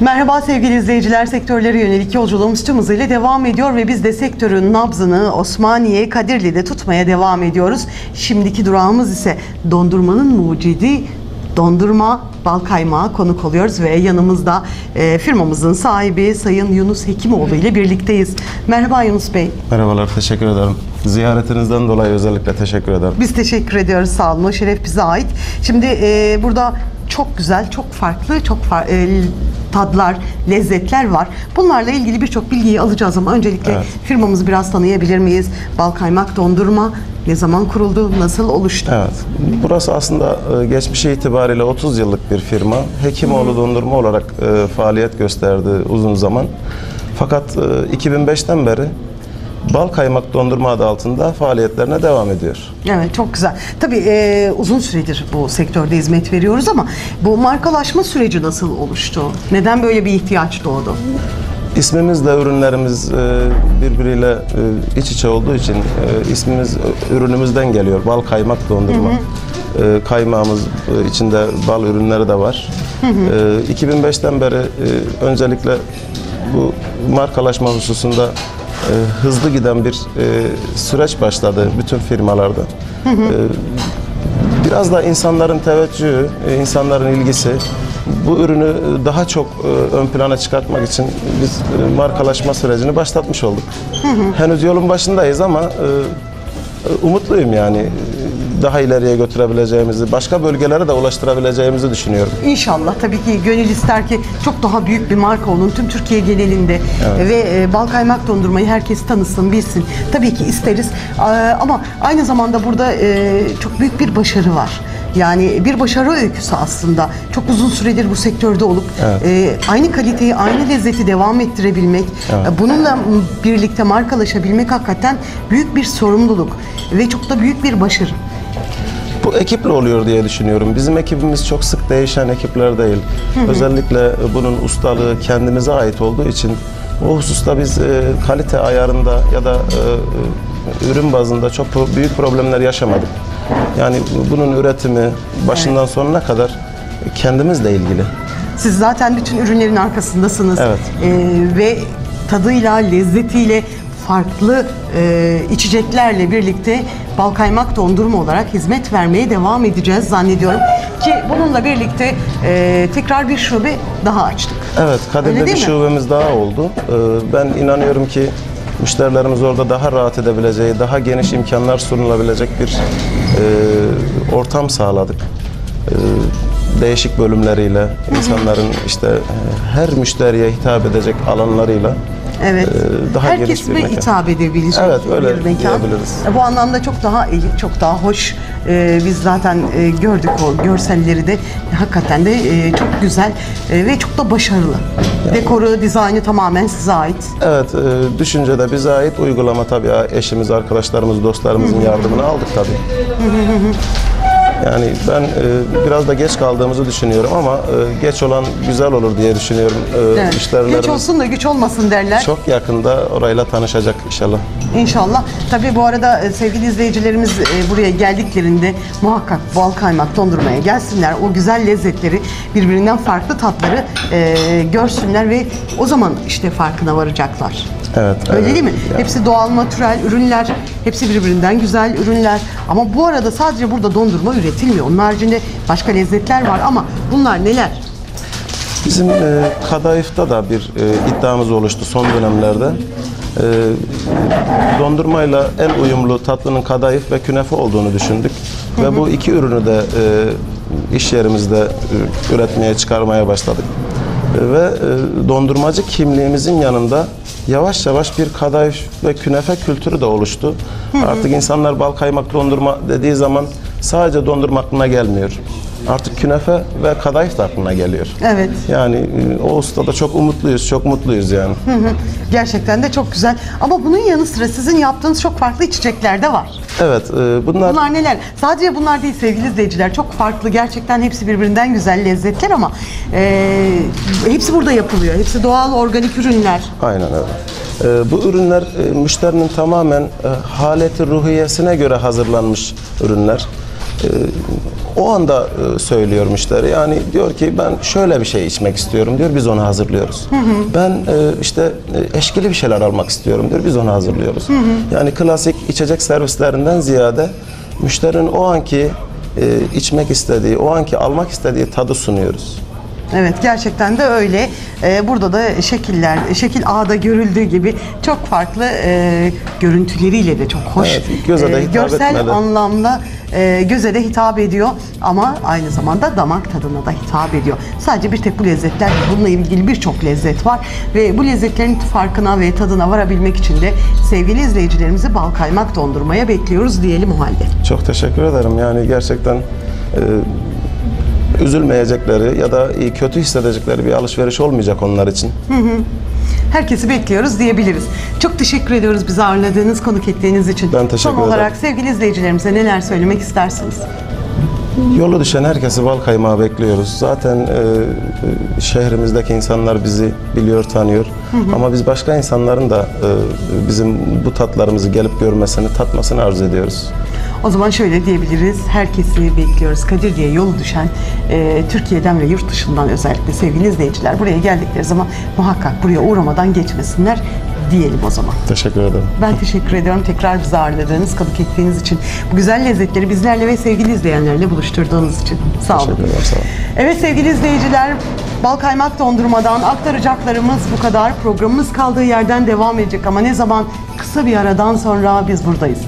Merhaba sevgili izleyiciler. Sektörlere yönelik yolculuğumuz tüm hızıyla devam ediyor ve biz de sektörün nabzını Osmaniye Kadirli'de tutmaya devam ediyoruz. Şimdiki durağımız ise dondurmanın mucidi dondurma bal kaymağı konuk oluyoruz ve yanımızda e, firmamızın sahibi Sayın Yunus Hekimoğlu ile birlikteyiz. Merhaba Yunus Bey. Merhabalar, teşekkür ederim. Ziyaretinizden dolayı özellikle teşekkür ederim. Biz teşekkür ediyoruz. Sağ olun. O şeref bize ait. Şimdi e, burada çok güzel, çok farklı, çok far- e, tadlar, lezzetler var. Bunlarla ilgili birçok bilgiyi alacağız ama öncelikle Evet. firmamızı biraz tanıyabilir miyiz? Bal kaymak dondurma ne zaman kuruldu, nasıl oluştu? Evet, burası aslında e, geçmişi itibariyle 30 yıllık bir firma. Hekimoğlu Dondurma olarak e, faaliyet gösterdi uzun zaman. Fakat e, 2005'ten beri Bal Kaymak Dondurma adı altında faaliyetlerine devam ediyor. Evet çok güzel. Tabii e, uzun süredir bu sektörde hizmet veriyoruz ama bu markalaşma süreci nasıl oluştu? Neden böyle bir ihtiyaç doğdu? İsmimizle ürünlerimiz e, birbiriyle e, iç içe olduğu için e, ismimiz ürünümüzden geliyor. Bal kaymak dondurma. E, Kaymağımız e, içinde bal ürünleri de var. E, 2005'ten beri öncelikle bu markalaşma hususunda e, hızlı giden bir e, süreç başladı bütün firmalarda. E, Biraz da insanların teveccühü, e, insanların ilgisi bu ürünü daha çok e, ön plana çıkartmak için biz e, markalaşma sürecini başlatmış olduk. Henüz yolun başındayız ama e, e, umutluyum yani E, daha ileriye götürebileceğimizi, başka bölgelere de ulaştırabileceğimizi düşünüyorum. İnşallah tabii ki gönül ister ki çok daha büyük bir marka olun tüm Türkiye genelinde ve e, bal kaymak dondurmayı herkes tanısın bilsin. Tabii ki isteriz Ee, ama aynı zamanda burada e, çok büyük bir başarı var. Yani bir başarı öyküsü aslında. Çok uzun süredir bu sektörde olup e, aynı kaliteyi, aynı lezzeti devam ettirebilmek, e, bununla birlikte markalaşabilmek hakikaten büyük bir sorumluluk ve çok da büyük bir başarı. Bu ekiple oluyor diye düşünüyorum. Bizim ekibimiz çok sık değişen ekipler değil. Özellikle bunun ustalığı kendimize ait olduğu için o hususta biz e, kalite ayarında ya da e, e, ürün bazında çok büyük problemler yaşamadık. Yani bunun üretimi başından sonuna kadar kendimizle ilgili. Siz zaten bütün ürünlerin arkasındasınız. Evet. Ee, ve tadıyla, lezzetiyle farklı e, içeceklerle birlikte bal kaymak dondurma olarak hizmet vermeye devam edeceğiz zannediyorum. Ki bununla birlikte e, tekrar bir şube daha açtık. Evet, Kadir'de bir mi? şubemiz daha oldu. Ee, Ben inanıyorum ki müşterilerimiz orada daha rahat edebileceği, daha geniş imkanlar sunulabilecek bir ortam sağladık. E, değişik bölümleriyle, insanların işte e, her müşteriye hitap edecek alanlarıyla Evet. e, daha Her geniş bir hitap edebilecek Evet, öyle bir mekan. E, Bu anlamda çok daha elit, çok daha hoş. E, biz zaten e, gördük o görselleri de. Hakikaten de e, çok güzel e, ve çok da başarılı. Dekoru, dizaynı tamamen size ait. Evet, e, düşünce de bize ait uygulama tabii eşimiz, arkadaşlarımız, dostlarımızın yardımını aldık tabii. Yani ben e, biraz da geç kaldığımızı düşünüyorum ama e, geç olan güzel olur diye düşünüyorum. E, Evet. müşterilerimiz Geç olsun da güç olmasın derler. çok yakında orayla tanışacak inşallah. İnşallah. Tabii bu arada e, sevgili izleyicilerimiz e, buraya geldiklerinde muhakkak bal kaymak dondurmaya gelsinler. O güzel lezzetleri, birbirinden farklı tatları e, görsünler ve o zaman işte farkına varacaklar. Evet. Öyle evet. değil mi? Yani Hepsi doğal natürel ürünler, hepsi birbirinden güzel ürünler. Ama bu arada sadece burada dondurma üretilmiyor. Onun haricinde başka lezzetler var ama bunlar neler? Bizim e, kadayıfta da bir e, iddiamız oluştu son dönemlerde. E, dondurmayla en uyumlu tatlının kadayıf ve künefe olduğunu düşündük. Ve bu iki ürünü de e, iş yerimizde e, üretmeye, çıkarmaya başladık. Ve e, dondurmacı kimliğimizin yanında yavaş yavaş bir kadayıf ve künefe kültürü de oluştu. Artık insanlar bal kaymak dondurma dediği zaman sadece dondurma aklına gelmiyor. Artık künefe ve kadayıf da aklına geliyor. Evet. Yani e, o ustada çok umutluyuz, çok mutluyuz yani. Hı hı. Gerçekten de çok güzel. Ama bunun yanı sıra sizin yaptığınız çok farklı içecekler de var. Evet, e, bunlar Bunlar neler? Sadece bunlar değil sevgili izleyiciler. Çok farklı. Gerçekten hepsi birbirinden güzel lezzetler ama e, hepsi burada yapılıyor. Hepsi doğal, organik ürünler. aynen öyle. E, bu ürünler e, müşterinin tamamen e, haleti ruhiyesine göre hazırlanmış ürünler. O anda e, söylüyor müşteri. Yani diyor ki ben şöyle bir şey içmek istiyorum diyor. Biz onu hazırlıyoruz. Ben e, işte e, eşkili bir şeyler almak istiyorum diyor. Biz onu hazırlıyoruz. Yani klasik içecek servislerinden ziyade müşterinin o anki içmek istediği, o anki almak istediği tadı sunuyoruz. Evet gerçekten de öyle. Ee, burada da şekiller, şekil A'da görüldüğü gibi çok farklı e, görüntüleriyle de çok hoş. Evet, göze de e, hitap görsel etmeli. anlamda e, göze de hitap ediyor ama aynı zamanda damak tadına da hitap ediyor. Sadece bir tek bu lezzetler değil, bununla ilgili birçok lezzet var ve bu lezzetlerin farkına ve tadına varabilmek için de sevgili izleyicilerimizi bal kaymak dondurmaya bekliyoruz diyelim o halde. Çok teşekkür ederim. Yani gerçekten e, üzülmeyecekleri ya da kötü hissedecekleri bir alışveriş olmayacak onlar için. Herkesi bekliyoruz diyebiliriz. Çok teşekkür ediyoruz bizi ağırladığınız, konuk ettiğiniz için. Ben teşekkür Son ederim. olarak sevgili izleyicilerimize neler söylemek istersiniz? Yolu düşen herkesi bal kaymağı bekliyoruz. Zaten e, e, şehrimizdeki insanlar bizi biliyor, tanıyor. Ama biz başka insanların da e, bizim bu tatlarımızı gelip görmesini, tatmasını arzu ediyoruz. O zaman şöyle diyebiliriz. Herkesi bekliyoruz. Kadir diye yolu düşen e, Türkiye'den ve yurt dışından özellikle sevgili izleyiciler buraya geldikleri zaman muhakkak buraya uğramadan geçmesinler diyelim o zaman. Teşekkür ederim. Ben teşekkür ediyorum tekrar bizi ağırladığınız, konuk ettiğiniz için. Bu güzel lezzetleri bizlerle ve sevgili izleyenlerle buluşturduğunuz için. Sağ olun. Teşekkür ederim, sağ olun. Evet sevgili izleyiciler, bal kaymak dondurmadan aktaracaklarımız bu kadar. Programımız kaldığı yerden devam edecek ama ne zaman? Kısa bir aradan sonra biz buradayız.